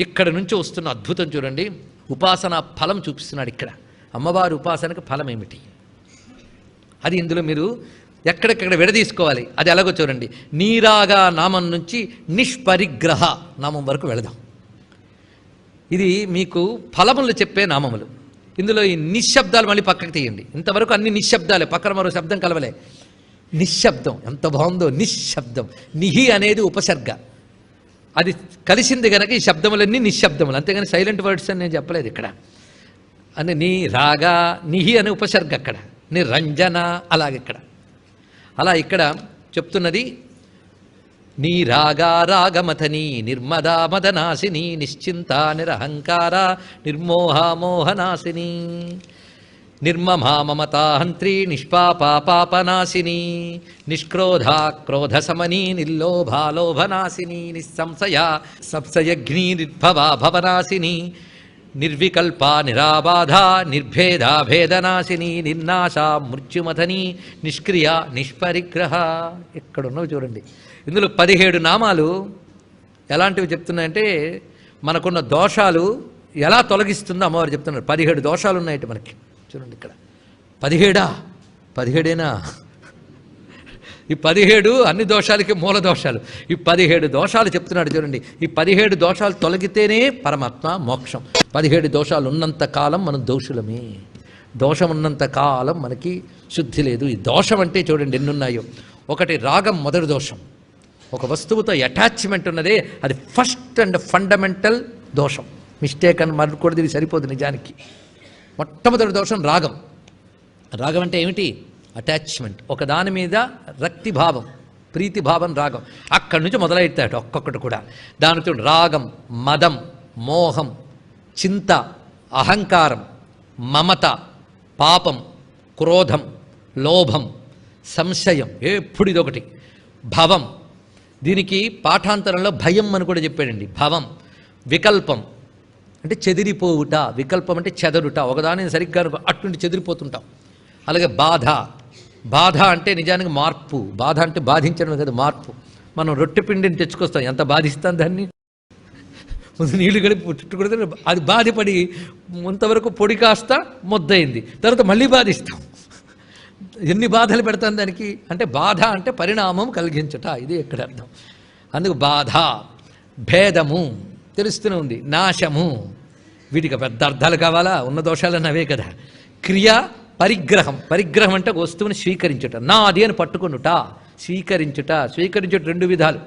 ఇక్కడ నుంచి వస్తున్న అద్భుతం చూడండి. ఉపాసన ఫలం చూపిస్తున్నాడు ఇక్కడ. అమ్మవారి ఉపాసనకు ఫలం ఏమిటి? అది ఇందులో మీరు ఎక్కడెక్కడ విడదీసుకోవాలి? అది ఎలాగో చూడండి. నీరాగా నామం నుంచి నిష్పరిగ్రహ నామం వరకు వెళదాం. ఇది మీకు ఫలములు చెప్పే నామములు. ఇందులో ఈ నిశ్శబ్దాలు మళ్ళీ పక్కకు తీయండి. ఇంతవరకు అన్ని నిశ్శబ్దాలే. పక్కన మరో శబ్దం కలవలే. నిశ్శబ్దం. ఎంత బాగుందో. నిశ్శబ్దం. నిహి అనేది ఉపసర్గ. అది కలిసింది గనక ఈ శబ్దములన్నీ నిశ్శబ్దములు. అంతేగాని సైలెంట్ వర్డ్స్ అని నేను చెప్పలేదు ఇక్కడ. అని నీ రాగా నిహి అనే ఉపసర్గ అక్కడ. నిరంజన అలాగిక్కడ అలా ఇక్కడ చెప్తున్నది నీ రాగా రాగమథని నిర్మదా మదనాశిని నిశ్చింత నిరహంకార నిర్మోహ మోహనాశిని నిర్మమా మమతాహంత్రి నిష్పాపా పాపనాశిని నిష్క్రోధా క్రోధసమనీ నిర్లోభాలోభనాశిని నిస్సంశయ సంశయఘ్ని నిర్భవా భవనాశిని నిర్వికల్పా నిరాబాధ నిర్భేద భేదనాశిని నిర్నాశ మృత్యుమథని నిష్క్రియ నిష్పరిగ్రహ. ఎక్కడున్నావు చూడండి. ఇందులో పదిహేడు నామాలు ఎలాంటివి చెప్తున్నాయంటే మనకున్న దోషాలు ఎలా తొలగిస్తుందో అమ్మవారు చెప్తున్నారు. పదిహేడు దోషాలు ఉన్నాయట మనకి. చూడండి ఇక్కడ. పదిహేడా? పదిహేడేనా? ఈ పదిహేడు అన్ని దోషాలకి మూల దోషాలు. ఈ పదిహేడు దోషాలు చెప్తున్నాడు చూడండి. ఈ పదిహేడు దోషాలు తొలగితేనే పరమాత్మ మోక్షం. పదిహేడు దోషాలు ఉన్నంత కాలం మనం దోషులమే. దోషం ఉన్నంత కాలం మనకి శుద్ధి లేదు. ఈ దోషం అంటే చూడండి ఎన్నున్నాయో. ఒకటి రాగం మొదటి దోషం. ఒక వస్తువుతో అటాచ్మెంట్ ఉన్నదే అది ఫస్ట్ అండ్ ఫండమెంటల్ దోషం. మిస్టేక్ అని మరకూడదు ఇది సరిపోదు నిజానికి. మొట్టమొదటి దోషం రాగం. రాగం అంటే ఏమిటి? అటాచ్మెంట్ ఒకదాని మీద రక్తిభావం ప్రీతిభావం రాగం. అక్కడి నుంచి మొదలెడతాడు ఒక్కొక్కటి కూడా. దానితో రాగం మదం మోహం చింత అహంకారం మమత పాపం క్రోధం లోభం సంశయం. ఎప్పుడు ఇదొకటి? భవం. దీనికి పాఠాంతరంలో భయం అని కూడా చెప్పాడండి. భవం వికల్పం అంటే చెదిరిపోవుట వికల్పం అంటే చెదరుట. ఒకదాని సరిగ్గా అటువంటి చెదిరిపోతుంటాం. అలాగే బాధ. బాధ అంటే నిజానికి మార్పు. బాధ అంటే బాధించడం కదా మార్పు. మనం రొట్టె పిండిని తెచ్చుకొస్తాం. ఎంత బాధిస్తాం దాన్ని? ముందు నీళ్ళు గడిపి చుట్టుకొడితే అది బాధపడి కొంతవరకు పొడి కాస్త ముద్దయింది. తర్వాత మళ్ళీ బాధిస్తాం. ఎన్ని బాధలు పెడతాం దానికి? అంటే బాధ అంటే పరిణామం కలిగించట. ఇది ఎక్కడ అర్థం. అందుకు బాధ భేదము తెలుస్తూనే ఉంది. నాశము. వీటికి పెద్ద అర్థాలు కావాలా? ఉన్న దోషాలన్నీ అవే కదా. క్రియ పరిగ్రహం. పరిగ్రహం అంటే వస్తువుని స్వీకరించుట. నాది అని పట్టుకొనుట. స్వీకరించుట. స్వీకరించుట రెండు విధాలు.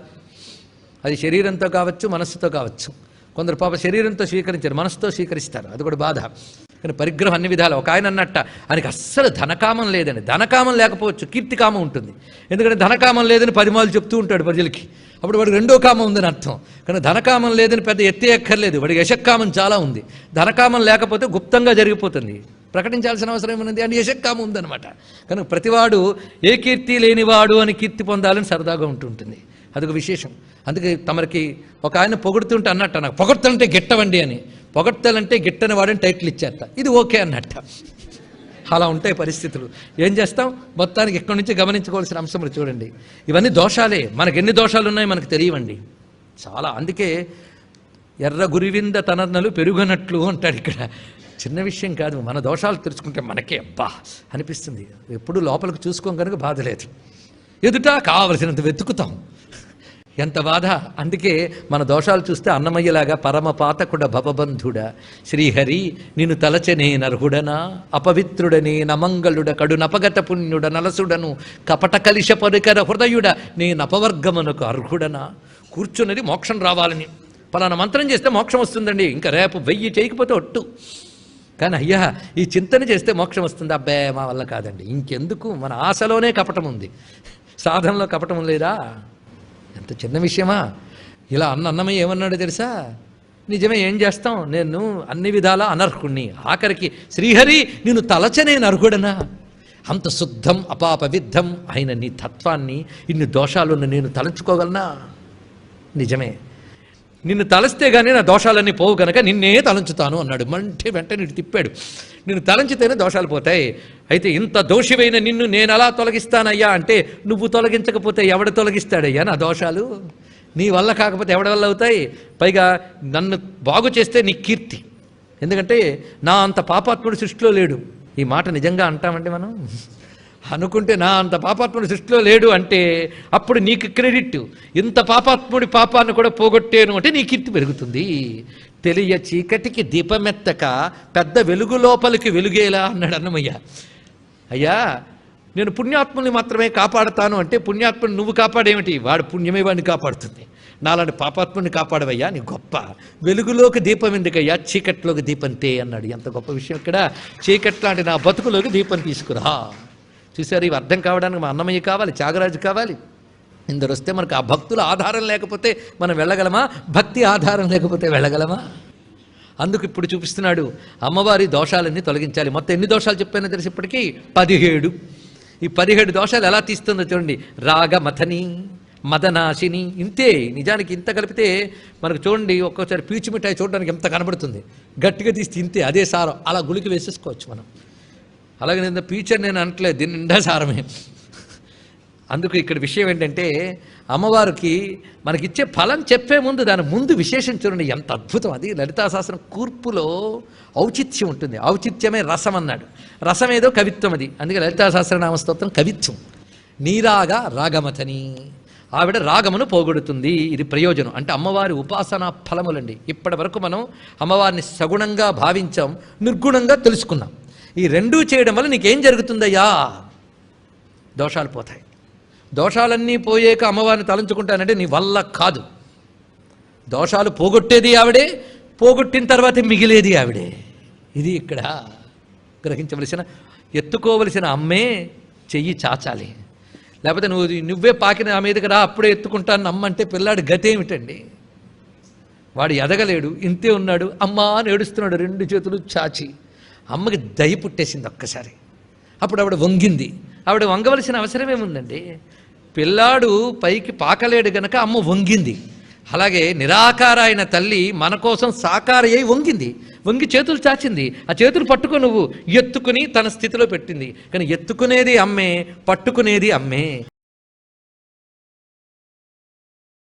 అది శరీరంతో కావచ్చు మనస్సుతో కావచ్చు. కొందరు పాప శరీరంతో స్వీకరించారు మనసుతో స్వీకరిస్తారు. అది కూడా బాధ. కానీ పరిగ్రహం అన్ని విధాలు. ఒక ఆయన అన్నట్ట ఆయనకి అస్సలు ధనకామం లేదండి ధనకామం లేకపోవచ్చు కీర్తికామం ఉంటుంది. ఎందుకంటే ధనకామం లేదని పదిమాలు చెప్తూ ఉంటాడు ప్రజలకి. అప్పుడు వాడికి రెండో కామం ఉందని అర్థం. కానీ ధనకామం లేదని పెద్ద ఎత్తే ఎక్కర్లేదు వాడికి యశక్కామం చాలా ఉంది. ధనకామం లేకపోతే గుప్తంగా జరిగిపోతుంది. ప్రకటించాల్సిన అవసరం ఏముంది? అని యశక్కామం ఉందన్నమాట. కనుక ప్రతివాడు ఏ కీర్తి లేనివాడు అని కీర్తి పొందాలని సరదాగా ఉంటుంటుంది. అదొక విశేషం. అందుకే తమరికి ఒక ఆయన పొగుడుతుంటే అన్నట్ట నాకు పొగడ్తలంటే గిట్టవండి అని. పొగడ్తలంటే గిట్టని వాడని టైటిల్ ఇచ్చేట ఇది ఓకే అన్నట్ట. అలా ఉంటాయి పరిస్థితులు. ఏం చేస్తాం? మొత్తానికి ఇక్కడి నుంచి గమనించుకోవాల్సిన అంశములు చూడండి. ఇవన్నీ దోషాలే. మనకి ఎన్ని దోషాలు ఉన్నాయో మనకు తెలియవండి. చాలా. అందుకే ఎర్ర గురివింద తనర్నలు పెరుగనట్లు అంటాడు ఇక్కడ. చిన్న విషయం కాదు. మన దోషాలు తెలుసుకుంటే మనకే అబ్బా అనిపిస్తుంది. ఎప్పుడు లోపలికి చూసుకోం కనుక బాధ లేదు. ఎదుట కావలసినంత వెతుకుతాం. ఎంత బాధ. అందుకే మన దోషాలు చూస్తే అన్నమయ్యలాగా పరమ పాతకుడ భవబంధుడ. శ్రీహరి నిన్ను తలచనే నర్హుడనా? అపవిత్రుడనే నమంగళుడ కడు నపగత పుణ్యుడ నలసుడను కపట కలిశ పరికర హృదయుడ నేను అపవర్గమునకు అర్హుడనా? కూర్చున్నది మోక్షం రావాలని. పలానా మంత్రం చేస్తే మోక్షం వస్తుందండి. ఇంకా రేపు వెయ్యి చేయకపోతే ఒట్టు. కానీ అయ్యా ఈ చింతన చేస్తే మోక్షం వస్తుంది. అబ్బే మా వల్ల కాదండి. ఇంకెందుకు? మన ఆశలోనే కపటం ఉంది సాధనలో కపటం లేదా? ఎంత చిన్న విషయమా? ఇలా అన్న అన్నమయ్య ఏమన్నాడు తెలుసా? నిజమే ఏం చేస్తాం? నేను అన్ని విధాలా అనర్హుణ్ణి. ఆఖరికి శ్రీహరి నేను తలచనే నర్హుడనా అంత శుద్ధం అపాపవిద్ధం అయిన నీ తత్వాన్ని ఇన్ని దోషాలున్న నేను తలంచుకోగలనా? నిజమే. నిన్ను తలస్తే గానీ నా దోషాలన్నీ పోవు కనుక నిన్నే తలంచుతాను అన్నాడు. మంటే వెంటనే ఇటు తిప్పాడు. నిన్ను తలంచితేనే దోషాలు పోతాయి. అయితే ఇంత దోషివైన నిన్ను నేను అలా తొలగిస్తానయ్యా అంటే నువ్వు తొలగించకపోతే ఎవడు తొలగిస్తాడయ్యా నా దోషాలు? నీ వల్ల కాకపోతే ఎవడి వల్ల అవుతాయి? పైగా నన్ను బాగు చేస్తే నీ కీర్తి. ఎందుకంటే నా అంత పాపాత్ముడు సృష్టిలో లేడు. ఈ మాట నిజంగా అంటామండి మనం? అనుకుంటే నా అంత పాపాత్ముడు సృష్టిలో లేడు అంటే అప్పుడు నీకు క్రెడిట్. ఇంత పాపాత్ముడి పాపాన్ని కూడా పోగొట్టేను అంటే నీ కీర్తి పెరుగుతుంది. తెలియ చీకటికి దీపమెత్తక పెద్ద వెలుగు లోపలికి వెలుగేలా అన్నాడు అన్నమయ్య. అయ్యా నేను పుణ్యాత్ముల్ని మాత్రమే కాపాడతాను అంటే పుణ్యాత్ముని నువ్వు కాపాడేమిటి? వాడు పుణ్యమే వాడిని కాపాడుతుంది. నాలాంటి పాపాత్ముని కాపాడవయ్యా నీ గొప్ప. వెలుగులోకి దీపం ఎందుకయ్యా? చీకట్లోకి దీపం తే అన్నాడు. ఎంత గొప్ప విషయం ఇక్కడ. చీకట్లాంటి నా బతుకులోకి దీపం తీసుకురా. చూసారు ఇవి అర్థం కావడానికి మా అన్నమయ్య కావాలి త్యాగరాజు కావాలి. ఇందరు వస్తే మనకు ఆ భక్తుల ఆధారం లేకపోతే మనం వెళ్ళగలమా? భక్తి ఆధారం లేకపోతే వెళ్ళగలమా? అందుకు ఇప్పుడు చూపిస్తున్నాడు అమ్మవారి దోషాలన్నీ తొలగించాలి. మొత్తం ఎన్ని దోషాలు చెప్పానో తెలిసి ఇప్పటికీ? పదిహేడు. ఈ పదిహేడు దోషాలు ఎలా తీస్తుందో చూడండి. రాగమథని మదనాశిని ఇంతే. నిజానికి ఇంత కలిపితే మనకు చూడండి ఒక్కోసారి పీచు మిఠాయి చూడడానికి ఎంత కనబడుతుంది. గట్టిగా తీస్తే ఇంతే అదే సారం. అలా గుళికి వేసేసుకోవచ్చు మనం. అలాగే నేను ఫ్యూచర్ నేను అనట్లేదు దీని నిండా సారమే. అందుకు ఇక్కడ విషయం ఏంటంటే అమ్మవారికి మనకిచ్చే ఫలం చెప్పే ముందు దాని ముందు విశేషం చూడండి ఎంత అద్భుతం. అది లలితా శాస్త్రం కూర్పులో ఔచిత్యం ఉంటుంది. ఔచిత్యమే రసం అన్నాడు. రసం ఏదో కవిత్వం అది. అందుకే లలితా సహస్రనామ స్తోత్రం కవిత్వం. నీరాగ రాగమతని. ఆవిడ రాగమును పోగొడుతుంది. ఇది ప్రయోజనం. అంటే అమ్మవారి ఉపాసనా ఫలములండి. ఇప్పటి వరకు మనం అమ్మవారిని సగుణంగా భావించాం నిర్గుణంగా తెలుసుకున్నాం. ఈ రెండూ చేయడం వల్ల నీకేం జరుగుతుందయ్యా? దోషాలు పోతాయి. దోషాలన్నీ పోయాక అమ్మవారిని తలంచుకుంటానంటే నీ వల్ల కాదు. దోషాలు పోగొట్టేది ఆవిడే పోగొట్టిన తర్వాత మిగిలేది ఆవిడే. ఇది ఇక్కడ గ్రహించవలసిన ఎత్తుకోవలసిన అమ్మే చెయ్యి చాచాలి. లేకపోతే నువ్వు నువ్వే పాకిన ఆ మీదకి రా అప్పుడే ఎత్తుకుంటాను అమ్మంటే పిల్లాడి గతి ఏమిటండి? వాడు ఎదగలేడు ఇంతే ఉన్నాడు అమ్మా అని ఏడుస్తున్నాడు రెండు చేతులు చాచి. అమ్మకి దయ పుట్టేసింది ఒక్కసారి. అప్పుడు ఆవిడ వంగింది. ఆవిడ వంగవలసిన అవసరం ఏముందండి? పిల్లాడు పైకి పాకలేడు గనక అమ్మ వంగింది. అలాగే నిరాకార అయిన తల్లి మన కోసం సాకార అయి వంగింది. వంగి చేతులు చాచింది. ఆ చేతులు పట్టుకో నువ్వు ఎత్తుకుని తన స్థితిలో పెట్టింది. కానీ ఎత్తుకునేది అమ్మే పట్టుకునేది అమ్మే.